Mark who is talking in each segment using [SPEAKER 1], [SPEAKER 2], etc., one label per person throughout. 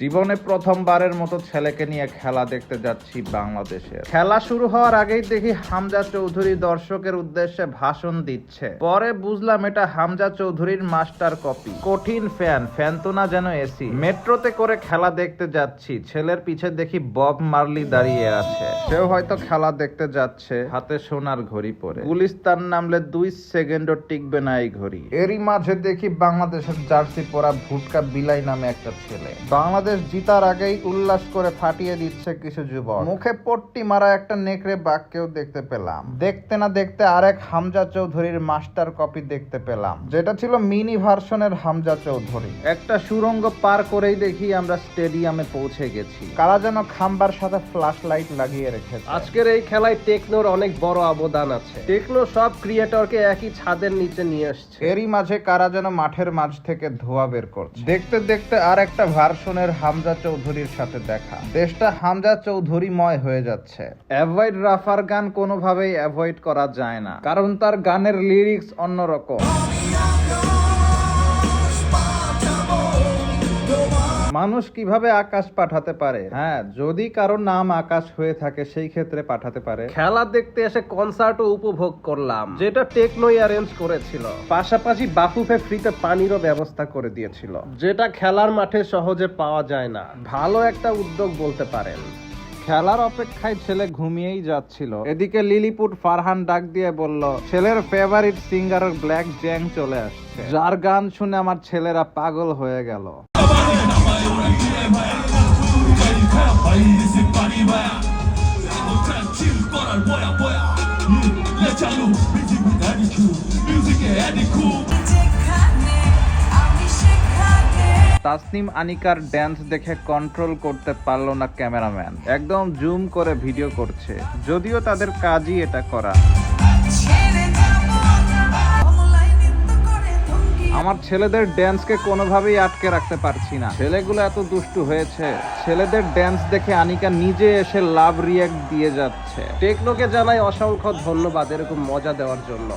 [SPEAKER 1] জীবনে প্রথমবারের মতো ছেলেকে নিয়ে খেলা দেখতে যাচ্ছি বাংলাদেশে খেলা শুরু হওয়ার আগেই দেখি হামজা চৌধুরী দর্শকের উদ্দেশ্যে ভাষণ দিচ্ছে। পরে বুঝলাম এটা হামজা চৌধুরীর মাস্টার কপি। কঠিন ফ্যান ফ্যান তো না যেন এসি। মেট্রোতে করে খেলা দেখতে যাচ্ছি, ছেলের পিছে দেখি বব মার্লি দাঁড়িয়ে আছে। সেও হয়তো খেলা দেখতে যাচ্ছে, হাতে সোনার ঘড়ি পরে। পুলিশ তার নামলে দুই সেকেন্ডও টিকবে না এই ঘড়ি। এরই মাঝে দেখি বাংলাদেশের জার্সি পরা ভুটকা বিলাই নামে একটা ছেলে। বাংলাদেশ জিতার আগেই উল্লাস করে ফাটিয়ে দিচ্ছে কিছু যুবক। মুখে পট্টি মারা একটা নেকড়ে বাঘকেও দেখতে পেলাম। দেখতে না দেখতে আরেক হামজা চৌধুরীর মাস্টার কপি দেখতে পেলাম। যেটা ছিল মিনি ভার্সনের হামজা চৌধুরী। একটা সুরঙ্গ পার করেই দেখি আমরা স্টেডিয়ামে পৌঁছে গেছি। কারা যেন খাম্বার সাথে ফ্ল্যাশ লাইট লাগিয়ে রেখেছে।
[SPEAKER 2] আজকের এই খেলায় টেকনোর অনেক বড় অবদান আছে। টেকনো সব ক্রিয়েটরকে একই ছাদের নিচে নিয়ে আসছে।
[SPEAKER 1] এরই মাঝে কারা যেন মাঠের মাঝ থেকে ধোয়া বের করছে। দেখতে দেখতে আর একটা ভার্সনের হামজা চৌধুরীর সাথে দেখা। দেশটা হামজা চৌধুরীময় হয়ে যাচ্ছে। অ্যাভয়েড রাফার গান কোনোভাবেই অ্যাভয়েড করা যায় না। কারণ তার গানের লিরিক্স অন্যরকম। মানুষ কীভাবে আকাশ পাঠাতে পারে? হ্যাঁ যদি কারও নাম আকাশ হয়ে থাকে সেই ক্ষেত্রে পাঠাতে পারে।
[SPEAKER 2] খেলা দেখতে এসে কনসার্টও উপভোগ করলাম যেটা টেকনোই অ্যারেঞ্জ করেছিল। পাশাপাশি বাফুফে ফ্রিতে পানিরও ব্যবস্থা করে দিয়েছিল। যেটা খেলার মাঠে সহজে পাওয়া যায় না। ভালো একটা উদ্যোগ বলতে পারেন।
[SPEAKER 1] খেলার অপেক্ষায় ছেলে ঘুমিয়েই যাচ্ছিল। এদিকে লিলিপুট ফারহান ডাক দিয়ে বলল ছেলের ফেভারিট সিঙ্গার ব্ল্যাক জ্যাং চলে আসছে। যার গান শুনে আমার ছেলেরা পাগল হয়ে গেল।
[SPEAKER 3] আমি সেখানে
[SPEAKER 1] তাসনিম আনিকার ড্যান্স দেখে কন্ট্রোল করতে পারল না ক্যামেরাম্যান একদম জুম করে ভিডিও করছে। যদিও তাদের কাজই এটা করা। আমার ছেলেদের ড্যান্সকে কোনোভাবেই আটকে রাখতে পারছি না। ছেলেগুলো এত দুষ্টু হয়েছে। ছেলেদের ড্যান্স দেখে আনিকা নিজে এসে লাভ রিয়াক্ট দিয়ে যাচ্ছে।
[SPEAKER 2] টেকনোকে জানাই অসংখ্য ধন্যবাদ এরকম মজা দেওয়ার জন্য।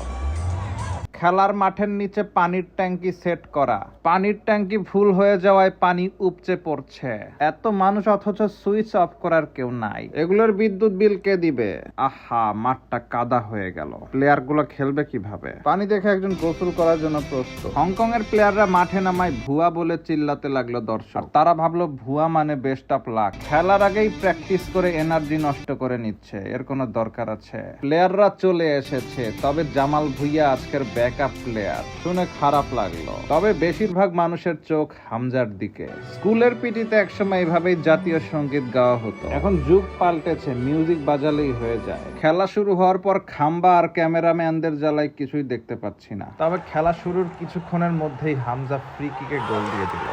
[SPEAKER 1] খেলার মাঠের নিচে পানির ট্যাঙ্কি সেট করা। পানির ট্যাঙ্কি ভুল হয়ে যাওয়ায় পানি উপচে পড়ছে। এত মানুষ অথচ সুইচ অফ করার কেউ নাই। এগুলোর বিদ্যুৎ বিল কে দিবে? আহা, মাঠটা কাদা হয়ে গেল। প্লেয়ারগুলো খেলবে কীভাবে? পানি দেখে একজন গোসল করার জন্য প্রস্তুত। হংকং এর প্লেয়াররা মাঠে নামায় ভুয়া বলে চিল্লাতে লাগল দর্শক। তারা ভাবলো, ভুয়া মানে বেস্ট অফ লাক খেলার আগেই প্র্যাকটিস করে এনার্জি নষ্ট করে নিচ্ছে। এর কোনো দরকার আছে? প্লেয়াররা চলে এসেছে। তবে জামাল ভুইয়া আজকের ব্যাকআপ প্লেয়ার শুনে খারাপ লাগল। তবে বেশিরভাগ মানুষের চোখ হামজার দিকে। স্কুলের পিটিতে একসময় এভাবেই জাতীয় সংগীত গাওয়া হতো। এখন যুগ পাল্টেছে মিউজিক বাজালেই হয়ে যায়। খেলা শুরু হওয়ার পর খাম্বা আর ক্যামেরাম্যানদের জ্বালায় কিছুই দেখতে পাচ্ছি না। তবে খেলা শুরুর কিছুক্ষণের মধ্যেই হামজা ফ্রি কিকে গোল দিয়ে দিল।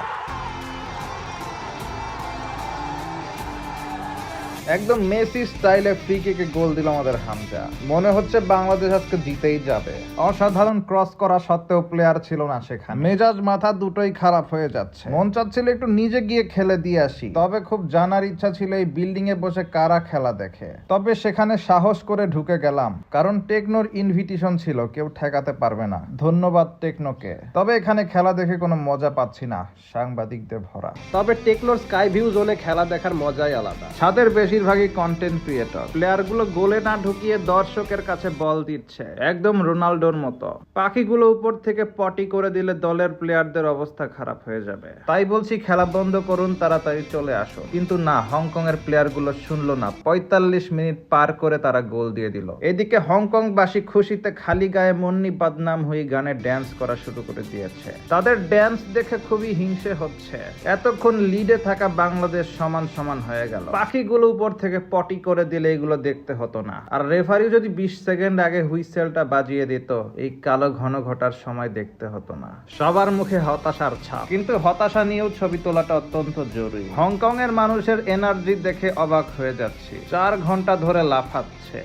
[SPEAKER 1] একদম মেসি স্টাইলে ফ্রি কিকে গোল দিল আমাদের হামজা। মনে হচ্ছে বাংলাদেশ আজকে জিতেই যাবে। অসাধারণ ক্রস করা সত্ত্বেও প্লেয়ার ছিল না সেখানে। মেজাজ মাথা দুটোই খারাপ হয়ে যাচ্ছে। মন চাচ্ছিল একটু নিজে গিয়ে খেলে দিয়ে আসি। তবে খুব জানার ইচ্ছা ছিল এই বিল্ডিং এ বসে কারা খেলা দেখে। তবে সেখানে সাহস করে ঢুকে গেলাম। কারণ টেকনোর ইনভিটেশন ছিল কেউ ঠেকাতে পারবে না। ধন্যবাদ টেকনোকে। তবে এখানে খেলা দেখে কোনো মজা পাচ্ছি না। সাংবাদিকদের ভরা।
[SPEAKER 2] তবে টেকনোর স্কাই ভিউ জোনে খেলা দেখার মজাই আলাদা।
[SPEAKER 1] ছাদের বেশিরভাগই কন্টেন্ট ক্রিয়েটর প্লেয়ারগুলো গোলে না ঢুকিয়ে দর্শকের কাছে বল দিচ্ছে। একদম রোনাল্ডোর মতো। পাখিগুলো উপর থেকে পটি করে দিলে দলের প্লেয়ারদের অবস্থা খারাপ হয়ে যাবে। তাই বলছি, খেলা বন্ধ করুন, তাড়াতাড়ি চলে আসো কিন্তু না হংকং এর প্লেয়ারগুলো শুনলো না। পঁয়তাল্লিশ মিনিট পার করে তারা গোল দিয়ে দিল। এদিকে হংকংবাসী খুশিতে খালি গায়ে মন্নি বদনাম হয়ে গানে ড্যান্স করা শুরু করে দিয়েছে। তাদের ড্যান্স দেখে খুবই হিংসে হচ্ছে। এতক্ষণ লিডে থাকা বাংলাদেশ সমান সমান হয়ে গেল। পাখিগুলো উপর থেকে পটি করে দিলে এগুলো দেখতে হতো না। আর রেফারি যদি বিশ সেকেন্ড আগে হুইসেলটা বাজিয়ে দিত, এই কালো ঘন ঘটার সময় দেখতে হতো না। সবার মুখে হতাশার ছাপ। কিন্তু হতাশা নিয়েও ছবি তোলাটা অত্যন্ত জরুরি। হংকং এর মানুষের এনার্জি দেখে অবাক হয়ে যাচ্ছি। চার ঘণ্টা ধরে লাফাচ্ছে।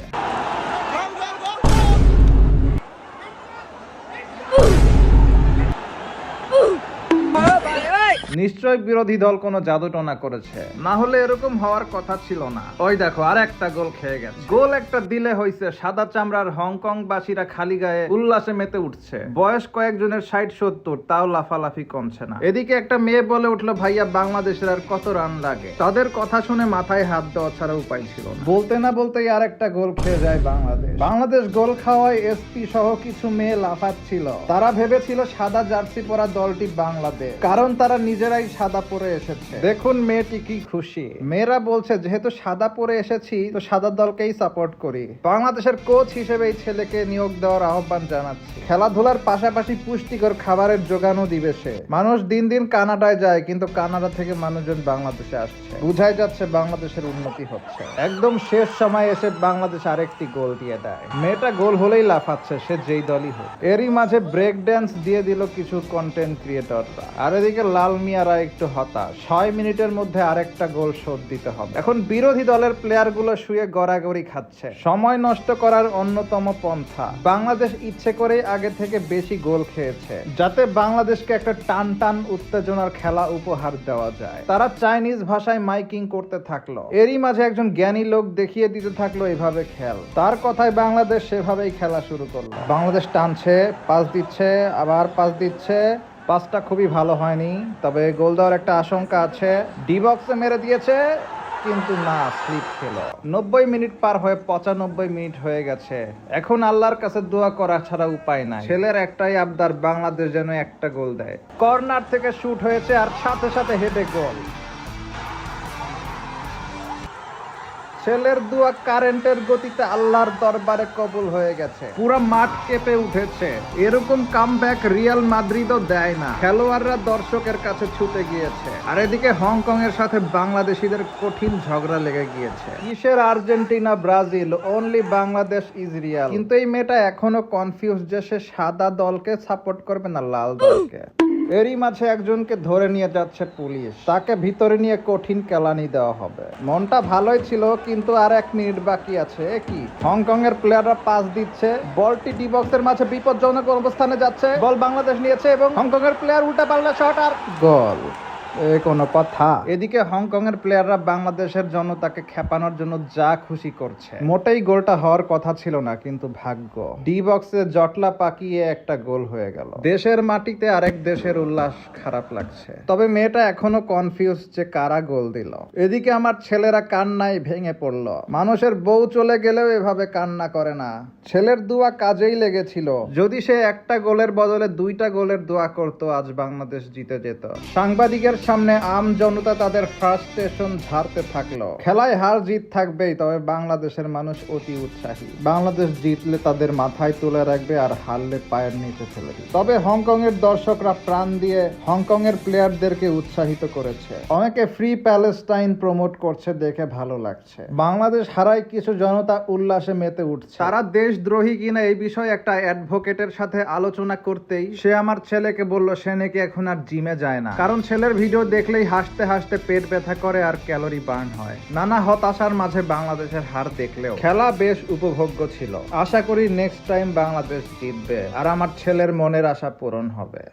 [SPEAKER 1] নিশ্চয় বিরোধী দল কোনো জাদুটনা করেছে। না হলে এরকম হওয়ার কথা ছিল না। ওই দেখো, আর একটা গোল খেয়ে গেছে। গোল একটা দিলে হইছে, সাদা চামড়ার হংকং বাসীরা খালি গায়ে উল্লাসে মেতে উঠছে। বয়স কয়েকজনের ষাট সত্তর, তাও লাফালাফি কমছে না। এদিকে একটা মেয়ে বলে উঠল, ভাইয়া, বাংলাদেশের আর কত রান লাগে? তাদের কথা শুনে মাথায় হাত দেওয়া ছাড়া উপায় ছিল না। বলতে না বলতেই আর একটা গোল খেয়ে যায় বাংলাদেশ। বাংলাদেশ গোল খাওয়ায় এসপি সহ কিছু মেয়ে লাফাচ্ছিল। তারা ভেবেছিল সাদা জার্সি পরা দলটি বাংলাদেশ, কারণ তারা নিজেরাই সাদা পরে এসেছে। দেখুন মেয়েটি কি খুশি। মেয়েরা বলছে, যেহেতু সাদা পরে এসেছি, তো সাদা দলকেই সাপোর্ট করি। বাংলাদেশের কোচ হিসেবে এই ছেলেকে নিয়োগ দেওয়ার আহ্বান জানাচ্ছি। খেলাধুলার পাশাপাশি পুষ্টিকর খাবারের যোগানও দিবে সে। মানুষ দিন দিন কানাডায় যায়, কিন্তু কানাডা থেকে মানুষজন বাংলাদেশে আসছে। বুঝাই যাচ্ছে বাংলাদেশের উন্নতি হচ্ছে। একদম শেষ সময় এসে বাংলাদেশ আরেকটি গোল দিয়ে দেয়। মেয়েটা গোল হলেই লাফাচ্ছে, সে যেই দলই হোক। এরই মাঝে ব্রেক ড্যান্স দিয়ে দিল কিছু কন্টেন্ট ক্রিয়েটররা আর এদিকে লাল মিয়ারা একটু হতাশ। ছয় মিনিটের মধ্যে আরেকটা গোল শোধ দিতে হবে। এখন বিরোধী দলের প্লেয়ারগুলো শুয়ে গড়াগড়ি খাচ্ছে। সময় নষ্ট করার অন্যতম পন্থা। বাংলাদেশ ইচ্ছে করেই আগে থেকে বেশি গোল খেয়েছে, যাতে বাংলাদেশকে একটা টান টান উত্তেজনার খেলা উপহার দেওয়া যায়। তারা চাইনিজ ভাষায় মাইকিং করতে থাকল। এরই মাঝে একজন জ্ঞানী লোক দেখিয়ে দিতে থাকল এভাবে খেল। তার কথায় বাংলাদেশ সেভাবেই খেলা শুরু করল। বাংলাদেশ টানছে, পাস দিচ্ছে, আবার পাস দিচ্ছে। পাসটা খুবই ভালো হয়নি, তবে গোল দেওয়ার একটা আশঙ্কা আছে। ডি বক্সে মেরে দিয়েছে, কিন্তু না, স্লিপ খেল। নব্বই মিনিট পার হয়ে পঁচানব্বই মিনিট হয়ে গেছে। এখন আল্লাহর কাছে দোয়া করা ছাড়া উপায় নাই। ছেলের একটাই আবদার, বাংলাদেশ যেন একটা গোল দেয়। কর্নার থেকে শুট হয়েছে আর সাথে সাথে হেডে গোল। ছেলের দোয়া কারেন্টের গতিতে আল্লাহর দরবারে কবুল হয়ে গেছে। পুরো মাঠ কেঁপে উঠেছে। এরকম কামব্যাক রিয়াল মাদ্রিদও দেয় না। খেলোয়াড়রা দর্শকের কাছে ছুটে গিয়েছে। আর এদিকে হংকং এর সাথে বাংলাদেশিদের কঠিন ঝগড়া লেগে গিয়েছে। কিসের Argentina, Brazil? Only Bangladesh is real কিন্তু এই মেয়েটা এখনও কনফিউজ যে সে সাদা দলকে সাপোর্ট করবে না লাল দলকে। এরই মাঝে একজনকে ধরে নিয়ে যাচ্ছে পুলিশ। তাকে ভিতরে নিয়ে কঠিন কেলানি দেওয়া হবে। মনটা ভালোই ছিল, কিন্তু আর এক মিনিট বাকি আছে। কি? হংকং এর প্লেয়াররা পাস দিচ্ছে। বলটি ডি বক্সের মাঝে বিপজ্জনক অবস্থানে যাচ্ছে। বল বাংলাদেশ নিয়েছে এবং হংকং এর প্লেয়ার উল্টা পাল্টা শট আর গোল। কোনো কথা। এদিকে হংকং এর প্লেয়াররা বাংলাদেশের জনতাকে খেপানোর জন্য যা খুশি করছে। মোটেই গোলটা হওয়ার কথা ছিল না, কিন্তু ভাগ্য। ডি বক্সে জটলা পাকিয়ে একটা গোল হয়ে গেল। দেশের মাটিতে আরেক দেশের উল্লাস খারাপ লাগছে। তবে মেয়েটা এখনও কনফিউজ যে কারা গোল দিল। এদিকে আমার ছেলেরা কান্নায় ভেঙে পড়ল। মানুষের বউ চলে গেলেও এভাবে কান্না করে না। ছেলের দোয়া কাজেই লেগেছিল। যদি সে একটা গোলের বদলে দুইটা গোলের দোয়া করতো, আজ বাংলাদেশ জিতে যেত। সাংবাদিকের সামনে আম জনতা তাদের ফ্রাস্ট্রেশন ঝাড়তে থাকল। খেলায় হার জিত থাকবেই, তবে বাংলাদেশের মানুষ অতি উৎসাহী। বাংলাদেশ জিতলে তাদের মাথায় তুলে রাখবে আর হারলে পায়ের নিচে ফেলে তবে হংকং এর দর্শকরা প্রাণ দিয়ে হংকং এর প্লেয়ারদেরকে উৎসাহিত করেছে। অনেকে ফ্রি প্যালেস্টাইন প্রমোট করছে দেখে ভালো লাগছে। বাংলাদেশ হারায় কিছু জনতা উল্লাসে মেতে উঠছে। তারা দেশদ্রোহী কিনা এই বিষয়ে একটা অ্যাডভোকেটের সাথে আলোচনা করতেই সে আমার ছেলেকে বলল, সে নাকি এখন আর জিমে যায় না। কারণ ছেলের ভিডিও দেখলেই হাসতে হাসতে পেট ব্যথা করে আর ক্যালোরি বার্ন হয়। নানা হতাশার মাঝে বাংলাদেশের হার দেখলেও খেলা বেশ উপভোগ্য ছিল। আশা করি নেক্সট টাইম বাংলাদেশ জিতবে। আর আমার ছেলের মনের আশা পূরণ হবে।